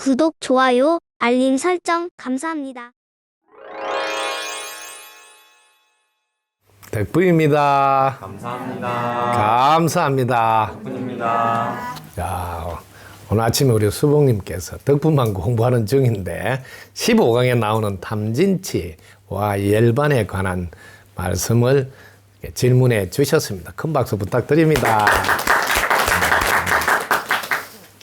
구독, 좋아요, 알림 설정 감사합니다. 덕분입니다. 감사합니다. 감사합니다. 덕분입니다. 자, 오늘 아침에 우리 수봉님께서 덕분만 공부하는 중인데 15강에 나오는 탐진치와 열반에 관한 말씀을 질문해 주셨습니다. 큰 박수 부탁드립니다.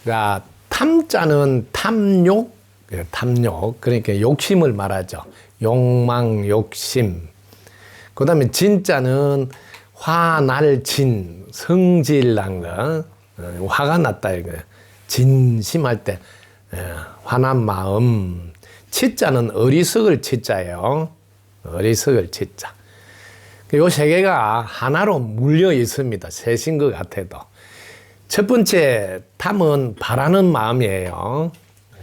자, 탐자는 탐욕, 예, 탐욕, 그러니까 욕심을 말하죠. 욕망, 욕심. 그 다음에 진짜는 화날 진, 성질난 거, 어, 화가 났다 이거. 진심할 때 예, 화난 마음. 치자는 어리석을 치자예요. 어리석을 치자. 요 세 개가 하나로 물려 있습니다. 셋인 것 같아도. 첫 번째 탐은 바라는 마음이에요.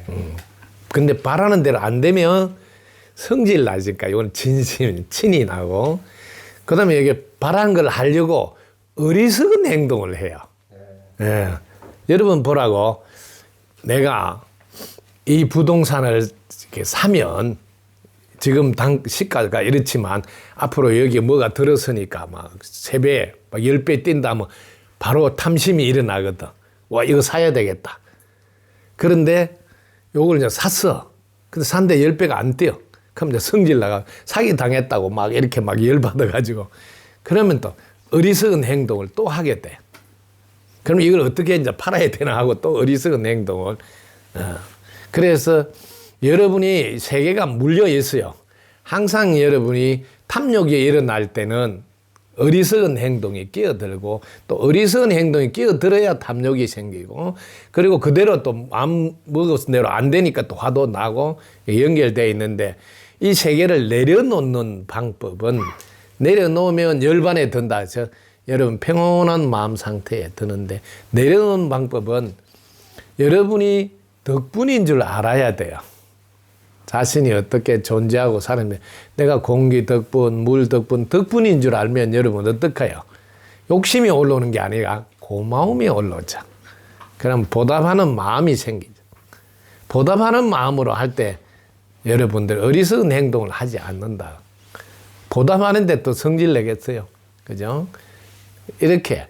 음. 근데 바라는 대로 안 되면 성질 나니까 이건 진심, 친이 나고. 그 다음에 이게 바라는 걸 하려고 어리석은 행동을 해요. 예. 여러분 보라고 내가 이 부동산을 이렇게 사면 지금 당 시가가 이렇지만 앞으로 여기 뭐가 들었으니까 막 세 배, 막 열 배 뛴다면 바로 탐심이 일어나거든. 와 이거 사야 되겠다. 그런데 요걸 이제 샀어. 근데 산데 열 배가 안 뛰어. 그럼 이제 성질 나가 사기 당했다고 막 이렇게 막 열받아 가지고 그러면 또 어리석은 행동을 또 하게 돼. 그럼 이걸 어떻게 이제 팔아야 되나 하고 또 어리석은 행동을. 어. 그래서 여러분이 세계가 물려 있어요. 항상 여러분이 탐욕이 일어날 때는 어리석은 행동이 끼어들고 또 어리석은 행동이 끼어들어야 탐욕이 생기고 그리고 그대로 또 마음 먹었은 대로 안 되니까 또 화도 나고 연결되어 있는데 이 세 개를 내려놓는 방법은 내려놓으면 열반에 든다 해서 여러분 평온한 마음 상태에 드는데 내려놓는 방법은 여러분이 덕분인 줄 알아야 돼요. 자신이 어떻게 존재하고 사는데 내가 공기 덕분, 물 덕분, 덕분인 줄 알면 여러분 어떡해요? 욕심이 올라오는 게 아니라 고마움이 올라오죠. 그럼 보답하는 마음이 생기죠. 보답하는 마음으로 할 때 여러분들 어리석은 행동을 하지 않는다. 보답하는데 또 성질 내겠어요. 그죠? 이렇게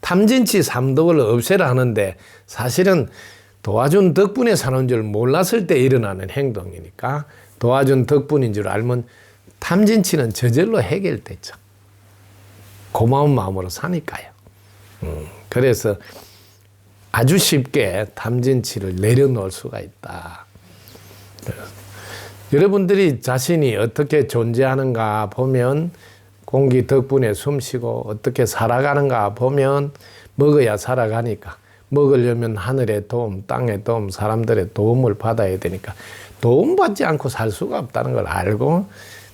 탐진치 삼독을 없애라 하는데 사실은 도와준 덕분에 사는 줄 몰랐을 때 일어나는 행동이니까 도와준 덕분인 줄 알면 탐진치는 저절로 해결됐죠. 고마운 마음으로 사니까요. 음, 그래서 아주 쉽게 탐진치를 내려놓을 수가 있다. 여러분들이 자신이 어떻게 존재하는가 보면 공기 덕분에 숨 쉬고 어떻게 살아가는가 보면 먹어야 살아가니까 먹으려면 하늘의 도움, 땅의 도움, 사람들의 도움을 받아야 되니까 도움받지 않고 살 수가 없다는 걸 알고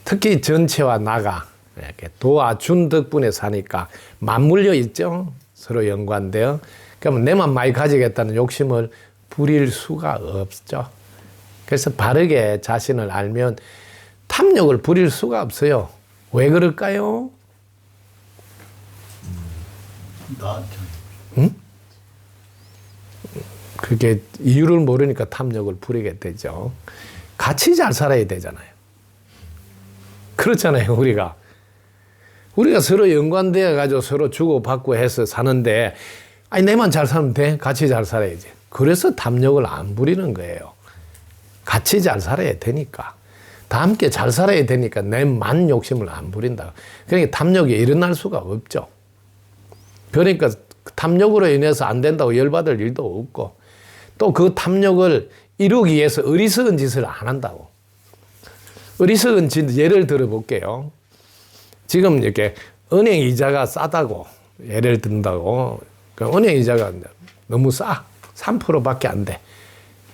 특히 전체와 나가 이렇게 도와준 덕분에 사니까 맞물려 있죠. 서로 연관되어. 그러면 내만 많이 가지겠다는 욕심을 부릴 수가 없죠. 그래서 바르게 자신을 알면 탐욕을 부릴 수가 없어요. 왜 그럴까요? 응? 그게 이유를 모르니까 탐욕을 부리게 되죠. 같이 잘 살아야 되잖아요. 그렇잖아요, 우리가. 우리가 서로 연관되어 가지고 서로 주고받고 해서 사는데, 아니, 내만 잘 살면 돼. 같이 잘 살아야지. 그래서 탐욕을 안 부리는 거예요. 같이 잘 살아야 되니까. 다 함께 잘 살아야 되니까 내만 욕심을 안 부린다. 그러니까 탐욕이 일어날 수가 없죠. 그러니까 탐욕으로 인해서 안 된다고 열받을 일도 없고 또 그 탐욕을 이루기 위해서 어리석은 짓을 안 한다고. 어리석은 짓 예를 들어 볼게요. 지금 이렇게 은행 이자가 싸다고 예를 든다고. 그 은행 이자가 너무 싸. 3%밖에 안 돼.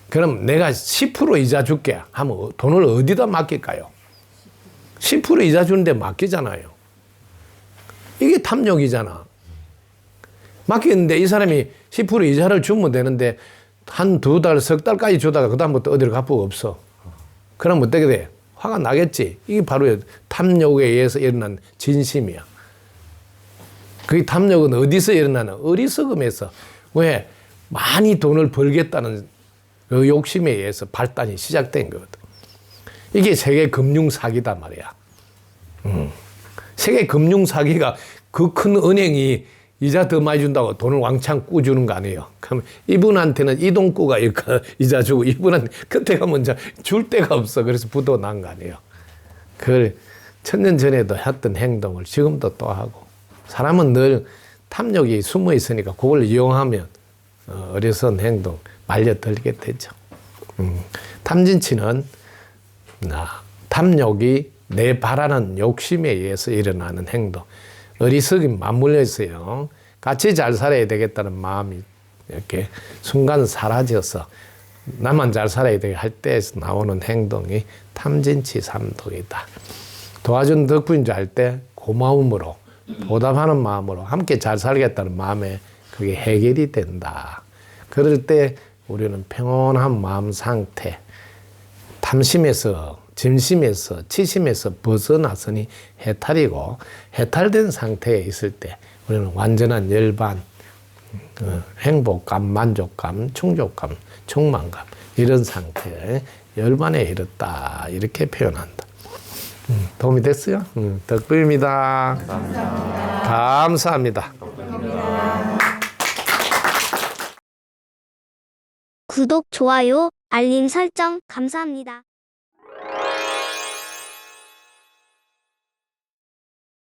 그럼 내가 10% 이자 줄게 하면 돈을 어디다 맡길까요? 10% 이자 주는데 맡기잖아요. 이게 탐욕이잖아. 맡기는데 이 사람이 10% 이자를 주면 되는데 한 두 달, 석 달까지 주다가 그다음부터 어디를 갚고 없어. 그럼 어떻게 돼? 화가 나겠지. 이게 바로 탐욕에 의해서 일어난 진심이야. 그 탐욕은 어디서 일어나는? 어리석음에서. 왜? 많이 돈을 벌겠다는 그 욕심에 의해서 발단이 시작된 거거든. 이게 세계 금융 사기다 말이야. 음. 세계 금융 사기가 그 큰 은행이 이자 더 많이 준다고 돈을 왕창 꾸주는 거 아니에요. 그러면 이분한테는 이동꾸가 이자 주고 이분은 그때 가면 줄 데가 없어. 그래서 부도 난 거 아니에요. 그걸 천년 전에도 했던 행동을 지금도 또 하고 사람은 늘 탐욕이 숨어 있으니까 그걸 이용하면 어, 어리석은 행동 말려들게 되죠. 음, 탐진치는 나 탐욕이 내 바라는 욕심에 의해서 일어나는 행동. 어리석이 맞물려 있어요. 같이 잘 살아야 되겠다는 마음이 이렇게 순간 사라져서 나만 잘 살아야 되게 할 때에서 나오는 행동이 탐진치 삼독이다. 도와준 덕분인 줄 알 때 고마움으로 보답하는 마음으로 함께 잘 살겠다는 마음에 그게 해결이 된다. 그럴 때 우리는 평온한 마음 상태, 탐심에서 진심에서 치심에서 벗어났으니 해탈이고 해탈된 상태에 있을 때 우리는 완전한 열반, 어, 행복감, 만족감, 충족감, 충만감 이런 상태에 열반에 이르렀다 이렇게 표현한다. 음, 도움이 됐어요? 음, 덕분입니다. 감사합니다. 구독, 좋아요, 알림 설정 감사합니다.